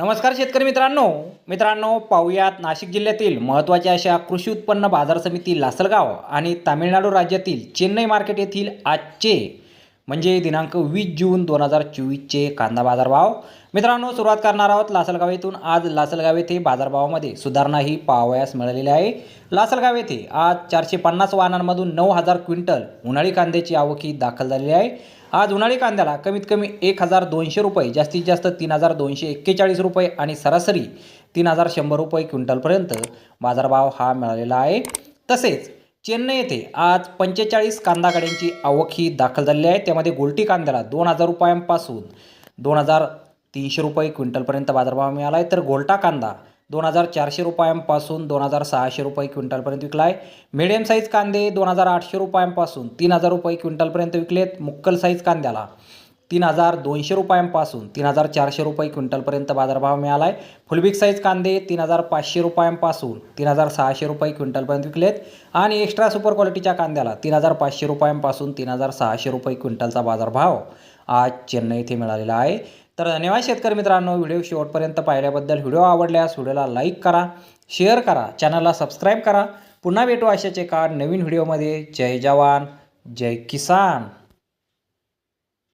नमस्कार शेतकरी मित्रांनो. मित्रांनो पाहुयात नाशिक जिल्ह्यातील महत्त्वाच्या अशा कृषी उत्पन्न बाजार समिती लासलगाव आणि तामिळनाडू राज्यातील चेन्नई मार्केट येथील आजचे म्हणजे दिनांक वीस जून दोन हजार चोवीसचे कांदा बाजारभाव. मित्रांनो सुरुवात करणार आहोत लासलगाव येथून. आज लासलगाव येथे बाजारभावामध्ये सुधारणा ही पाहावयास मिळालेली आहे. लासलगाव येथे आज चारशे पन्नास वाहनांमधून नऊ हजार क्विंटल उन्हाळी कांद्याची आवक ही दाखल झालेली आहे. आज उन्हाळी कांद्याला कमीत कमी एक हजार दोनशे रुपये जास्तीत जास्त तीन हजार दोनशे एक्केचाळीस रुपये आणि सरासरी तीन हजार शंभर रुपये क्विंटलपर्यंत बाजारभाव हा मिळालेला आहे. तसेच चेन्नई येथे आज पंचेचाळीस कांदा गाड्यांची आवक ही दाखल झालेली आहे. त्यामध्ये गोलटी कांद्याला दोन हजार रुपयांपासून दोन हजार तीनशे रुपये क्विंटलपर्यंत बाजारभाव मिळाला आहे तर गोलटा कांदा दोन हजार चारशे रुपयांपासून दोन हजार सहाशे रुपये क्विंटलपर्यंत विकला आहे. मिडियम साईज कांदे दोन हजार आठशे रुपयांपासून तीन हजार रुपये क्विंटलपर्यंत विकलेत. मुक्कल साईज कांद्याला तीन हजार दोनशे रुपयांपासून तीन हजार चारशे रुपये क्विंटलपर्यंत बाजारभाव मिळाला आहे फुलबिक साईज कांदे तीन हजार पाचशे रुपयांपासून तीन हजार सहाशे रुपये क्विंटलपर्यंत विकलेत. आणि एक्स्ट्रा सुपर क्वालिटीच्या कांद्याला तीन हजार पाचशे रुपयांपासून तीन हजार सहाशे रुपये क्विंटलचा बाजारभाव आज चेन्नई येथे मिळालेला आहे. तर धन्यवाद शेतकरी मित्रांनो व्हिडिओ शेवटपर्यंत पाहिल्याबद्दल. व्हिडिओ आवडल्यास व्हिडिओला लाईक करा शेअर करा चॅनलला सबस्क्राईब करा. पुन्हा भेटू अशाच एका नवीन व्हिडिओमध्ये जय जवान जय किसान.